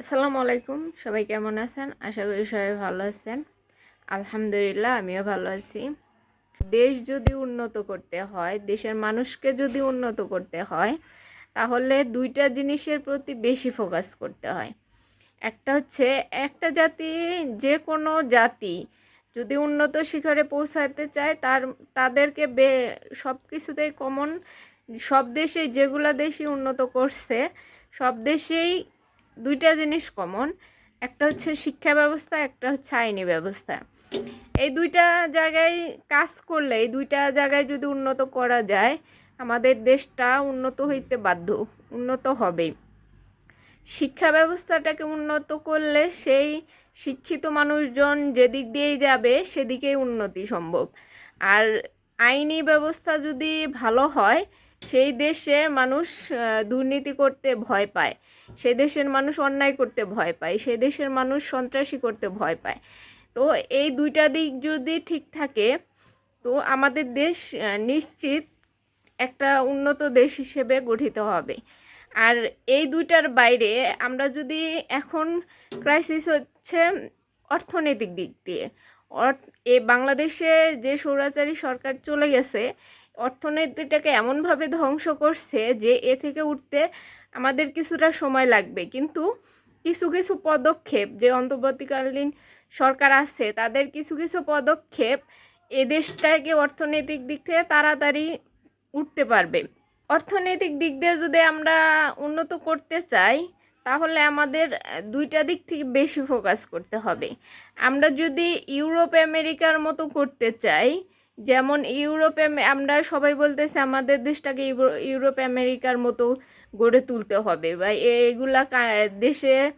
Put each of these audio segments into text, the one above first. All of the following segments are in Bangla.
আসসালামু আলাইকুম। সবাই কেমন আছেন? আশা করি সবাই ভালো আছেন। আলহামদুলিল্লাহ, আমিও ভালো আছি। দেশ যদি উন্নত করতে হয়, দেশের মানুষকে যদি উন্নত করতে হয়, তাহলে দুইটা জিনিসের প্রতি বেশি ফোকাস করতে হয়। একটা হচ্ছে, একটা জাতি যে কোনো জাতি যদি উন্নত শিখরে পৌঁছাতে চায়, তার, তাদেরকে বে সব কিছুতেই কমন সব দেশেই যেগুলা দেশই উন্নত করছে, সব দেশেই দুইটা জিনিস কমন একটা হচ্ছে শিক্ষা ব্যবস্থা, একটা হচ্ছে আইনি ব্যবস্থা। এই দুইটা জায়গায় কাজ করলে, এই দুইটা জায়গায় যদি উন্নত করা যায়, আমাদের দেশটা উন্নত হইতে বাধ্য, উন্নত হবেই। শিক্ষা ব্যবস্থাটাকে উন্নত করলে সেই শিক্ষিত মানুষজন যেদিক দিয়েই যাবে, সেদিকেই উন্নতি সম্ভব। আর আইনি ব্যবস্থা যদি ভালো হয় সেই দেশে মানুষ দুর্নীতি করতে ভয় পায়। সে দেশের মানুষ অন্যায় করতে ভয় পায়। সে দেশের মানুষ সন্ত্রাসী করতে ভয় পায়। তো এই দুইটা দিক যদি ঠিক থাকে, তো আমাদের দেশ নিশ্চিত একটা উন্নত দেশ হিসেবে গঠিত হবে। আর এই দুইটার বাইরে আমরা যদি এখন ক্রাইসিস হচ্ছে অর্থনৈতিক দিক দিয়ে। এই বাংলাদেশে যে স্বৈরাচারী সরকার চলে গেছে অর্থনীতিটাকে এমনভাবে ধ্বংস করছে যে এ থেকে উঠতে আমাদের কিছুটা সময় লাগবে। কিন্তু কিছু কিছু পদক্ষেপ যে অন্তর্বর্তীকালীন সরকার আছে, তাদের কিছু কিছু পদক্ষেপ এ দেশটাকে অর্থনৈতিক দিক থেকে তাড়াতাড়ি উঠতে পারবে। অর্থনৈতিক দিক দিয়ে যদি আমরা উন্নত করতে চাই, তাহলে আমাদের দুইটা দিক থেকে বেশি ফোকাস করতে হবে। আমরা যদি ইউরোপ, আমেরিকার মতো করতে চাই যেমন ইউরোপে আমরা সবাই বলতেছে আমাদের দেশটাকে ইউরো- ইউরোপ আমেরিকার মতো গড়ে তুলতে হবে। বা এইগুলা কা- দেশে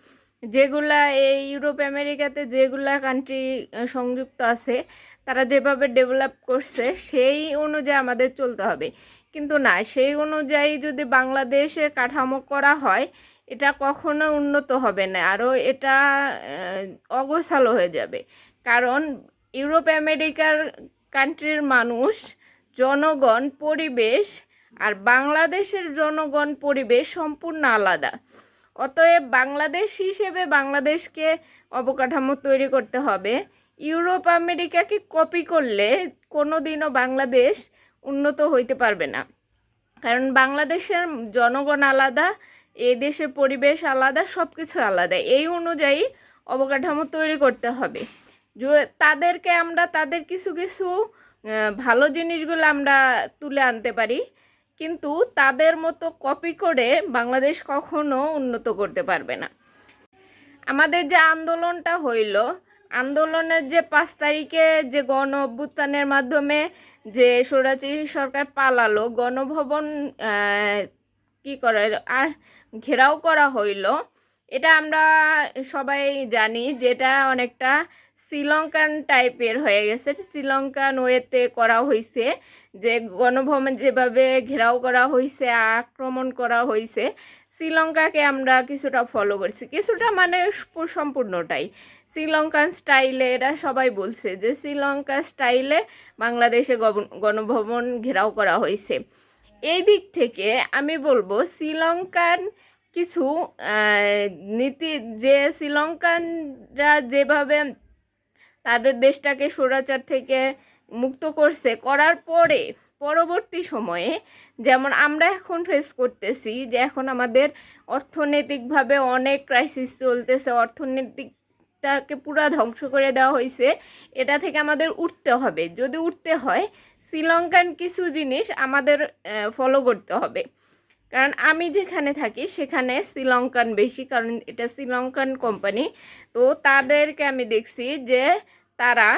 যেগুলা এই ইউরোপ আমেরিকাতে যেগুলা কান্ট্রি সংযুক্ত আছে, তারা যেভাবে ডেভেলপ করছে, সেই অনুযায়ী আমাদের চলতে হবে। কিন্তু না, সেই অনুযায়ী যদি বাংলাদেশের কাঠামো করা হয়, এটা কখনো উন্নত হবে না আরও এটা অগোছালো হয়ে যাবে। কারণ ইউরোপ আমেরিকার কান্ট্রির মানুষ, জনগণ, পরিবেশ আর বাংলাদেশের জনগণ, পরিবেশ সম্পূর্ণ আলাদা। অতএব বাংলাদেশ হিসেবে বাংলাদেশকে অবকাঠামো তৈরি করতে হবে। ইউরোপ, আমেরিকাকে কপি করলে কোনো দিনও বাংলাদেশ উন্নত হইতে পারবে না। কারণ বাংলাদেশের জনগণ আলাদা, এ দেশের পরিবেশ আলাদা সব কিছু আলাদা। এই অনুযায়ী অবকাঠামো তৈরি করতে হবে। তাদেরকে আমরা, তাদের কিছু কিছু ভালো জিনিসগুলো আমরা তুলে আনতে পারি। কিন্তু তাদের মতো কপি করে বাংলাদেশ কখনো উন্নত করতে পারবে না। আমাদের যে আন্দোলনটা হইল, আন্দোলনের যে পাঁচ তারিখে যে গণ অভ্যুত্থানের মাধ্যমে যে স্বৈরাচারী সরকার পালালো, গণভবন কি করে আর ঘেরাও করা হইল, এটা আমরা সবাই জানি যেটা অনেকটা শ্রীলঙ্কান টাইপের হয়ে গেছে। শ্রীলঙ্কান ওয়েতে করা হয়েছে যে, গণভবন যেভাবে ঘেরাও করা হয়েছে আক্রমণ করা হয়েছে শ্রীলঙ্কাকে আমরা কিছুটা ফলো করছি। কিছুটা মানে সম্পূর্ণটাই। শ্রীলঙ্কান স্টাইলে এরা সবাই বলছে যে শ্রীলঙ্কা স্টাইলে বাংলাদেশে গণভবন ঘেরাও করা হয়েছে এই দিক থেকে আমি বলব, শ্রীলঙ্কান কিছু নীতি, যে শ্রীলঙ্কানরা যেভাবে তাদের দেশটাকে স্বৈরাচার থেকে মুক্ত করছে। করার পরে, পরবর্তী সময়ে যেমন আমরা এখন ফেস করতেছি যে এখন আমাদের অর্থনৈতিকভাবে অনেক ক্রাইসিস চলতেছে, অর্থনৈতিকটাকে পুরো ধ্বংস করে দেওয়া হয়েছে এটা থেকে আমাদের উঠতে হবে। যদি উঠতে হয়, শ্রীলঙ্কান কিছু জিনিস আমাদের ফলো করতে হবে। কারণ আমি যেখানে থাকি, সেখানে শ্রীলঙ্কান বেশি, কারণ এটা শ্রীলঙ্কান কোম্পানি তো তাদেরকে আমি দেখছি যে তারা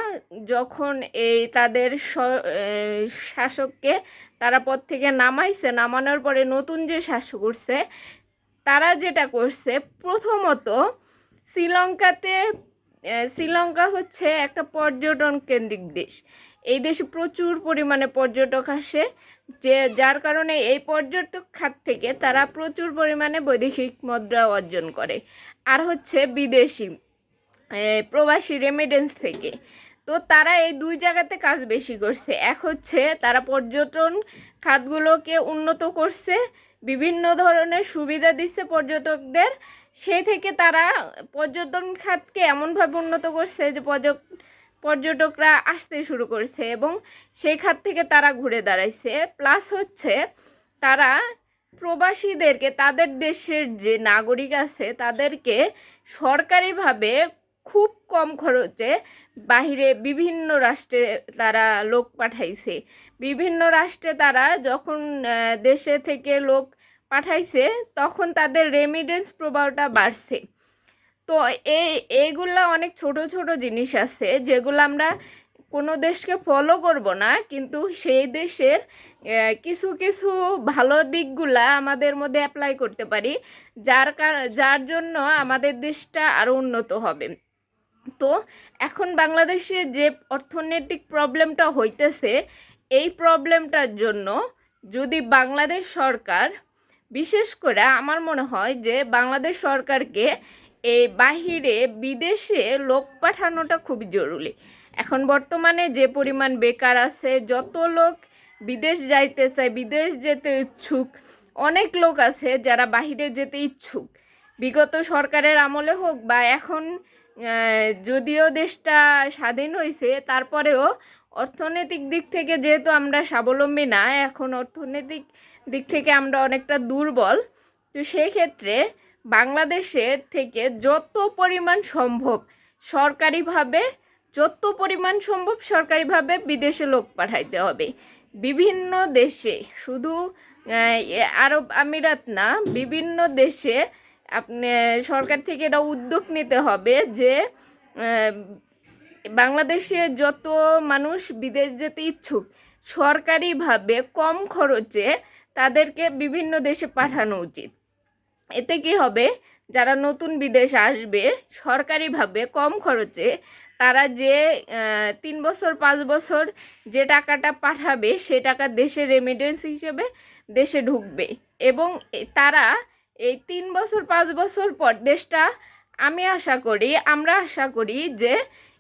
যখন এই তাদের শাসককে তারা পদ থেকে নামাইছে, নামানোর পরে নতুন যে শাসক উঠছে, তারা যেটা করছে, প্রথমত শ্রীলঙ্কাতে শ্রীলঙ্কা হচ্ছে একটা পর্যটন কেন্দ্রিক দেশ। এই দেশে প্রচুর পরিমাণে পর্যটক আসে, যে, যার কারণে এই পর্যটক খাত থেকে তারা প্রচুর পরিমাণে বৈদেশিক মুদ্রা অর্জন করে। আর হচ্ছে বিদেশি প্রবাসী রেমিডেন্স থেকে। তো তারা এই দুই জায়গাতে কাজ বেশি করছে। এক হচ্ছে তারা পর্যটন খাতগুলোকে উন্নত করছে, বিভিন্ন ধরনের সুবিধা দিচ্ছে পর্যটকদের। সেই থেকে তারা পর্যটন খাতকে এমনভাবে উন্নত করছে যে পর্যট, পর্যটকরা আসতে শুরু করছে এবং সেই খাত থেকে তারা ঘুরে দাঁড়াইছে। প্লাস হচ্ছে তারা প্রবাসীদেরকে, তাদের দেশের যে নাগরিক আছে, তাদেরকে সরকারিভাবে খুব কম খরচে বাহিরে বিভিন্ন রাষ্ট্রে তারা লোক পাঠাইছে। বিভিন্ন রাষ্ট্রে তারা যখন দেশে থেকে লোক পাঠাইছে, তখন তাদের রেমিডেন্স প্রবাহটা বাড়ছে। তো এই এইগুলা অনেক ছোট ছোট জিনিস আছে, যেগুলো আমরা কোনো দেশকে ফলো করব না, কিন্তু সেই দেশের কিছু কিছু ভালো দিকগুলা আমাদের মধ্যে অ্যাপ্লাই করতে পারি, যার যার জন্য আমাদের দেশটা আরও উন্নত হবে। তো এখন বাংলাদেশে যে অর্থনৈতিক প্রবলেমটা হইতেছে, এই প্রবলেমটার জন্য যদি বাংলাদেশ সরকার, বিশেষ করে আমার মনে হয় যে বাংলাদেশ সরকারকে এই বাহিরে বিদেশে লোক পাঠানোটা খুবই জরুরি। এখন বর্তমানে যে পরিমাণ বেকার আছে, যত লোক বিদেশ যাইতে চায়, বিদেশ যেতে ইচ্ছুক, অনেক লোক আছে যারা বাহিরে যেতে ইচ্ছুক। বিগত সরকারের আমলে হোক বা এখন যদিও দেশটা স্বাধীন হয়েছে তারপরেও অর্থনৈতিক দিক থেকে যেহেতু আমরা স্বাবলম্বী না, এখন অর্থনৈতিক দিক থেকে আমরা অনেকটা দুর্বল। তো সেই ক্ষেত্রে বাংলাদেশের থেকে যত পরিমাণ সম্ভব সরকারিভাবে, যত পরিমাণ সম্ভব সরকারিভাবে বিদেশে লোক পাঠাইতে হবে। বিভিন্ন দেশে, শুধু আরব আমিরাত না, বিভিন্ন দেশে সরকার থেকে এটা উদ্যোগ নিতে হবে যে বাংলাদেশে যত মানুষ বিদেশ যেতে ইচ্ছুক, সরকারিভাবে কম খরচে তাদেরকে বিভিন্ন দেশে পাঠানো উচিত। এতে কি হবে? যারা নতুন বিদেশ আসবে, সরকারিভাবে কম খরচে তারা যে তিন বছর, পাঁচ বছর যে টাকাটা পাঠাবে, সে টাকা দেশের রেমিডেন্স হিসেবে দেশে ঢুকবে। এবং তারা এই তিন বছর, পাঁচ বছর পর দেশটা আমি আশা করি, আমরা আশা করি যে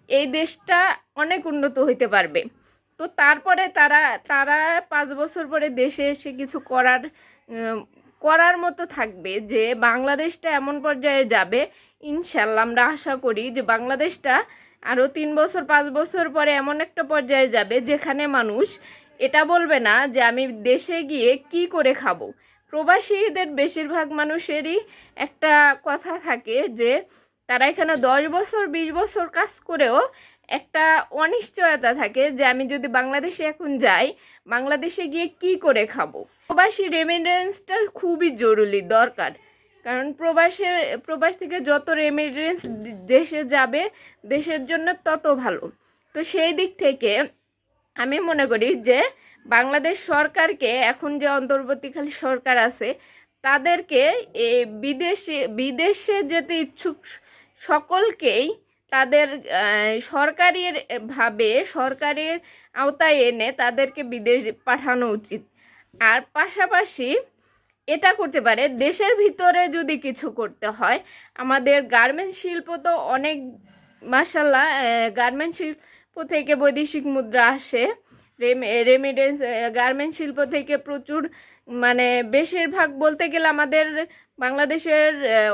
এই দেশটা অনেক উন্নত হইতে পারবে। তো তারপরে তারা তারা পাঁচ বছর পরে দেশে এসে কিছু করার করার মতো থাকবে যে বাংলাদেশটা এমন পর্যায়ে যাবে, ইনশাল্লাহ আমরা আশা করি যে বাংলাদেশটা আরও তিন বছর, পাঁচ বছর পরে এমন একটা পর্যায়ে যাবে যেখানে মানুষ এটা বলবে না যে আমি দেশে গিয়ে কি করে খাব। প্রবাসীদের বেশিরভাগ মানুষেরই একটা কথা থাকে যে, তারা এখানে দশ বছর, বিশ বছর কাজ করেও একটা অনিশ্চয়তা থাকে যে, আমি যদি বাংলাদেশে এখন যাই, বাংলাদেশে গিয়ে কি করে খাব? প্রবাসী রেমিডেন্সটা খুবই জরুরি, দরকার। কারণ প্রবাসের প্রবাস থেকে যত রেমিডেন্স দেশে যাবে, দেশের জন্য তত ভালো। তো সেই দিক থেকে আমি মনে করি যে বাংলাদেশ সরকারকে এখন যে অন্তর্বর্তীকালী সরকার আছে, তাদেরকে এ বিদেশে বিদেশে যেতে ইচ্ছুক সকলকেই তাদের সরকারের ভাবে, সরকারের আওতায় এনে তাদেরকে বিদেশ পাঠানো উচিত। আর পাশাপাশি এটা করতে পারে, দেশের ভিতরে যদি কিছু করতে হয়, আমাদের গার্মেন্টস শিল্প তো অনেক মাসাল্লাহ গার্মেন্টস শিল্প থেকে বৈদেশিক মুদ্রা আসে। রেমিডেন্স গার্মেন্টস শিল্প থেকে প্রচুর মানে বেশিরভাগ বলতে গেলে আমাদের বাংলাদেশের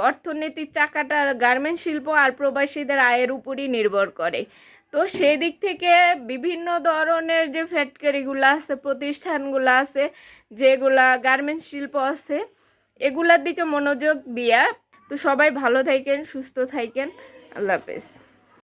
অর্থনীতির চাকাটা গার্মেন্টস শিল্প আর প্রবাসীদের আয়ের উপরই নির্ভর করে। তো সেই দিক থেকে বিভিন্ন ধরনের যে ফ্যাক্টরিগুলো আছে, প্রতিষ্ঠানগুলো আছে, যেগুলা গার্মেন্টস শিল্প আছে, এগুলার দিকে মনোযোগ দিয়া তো সবাই ভালো থাকেন, সুস্থ থাকেন। আল্লাহ হাফেজ।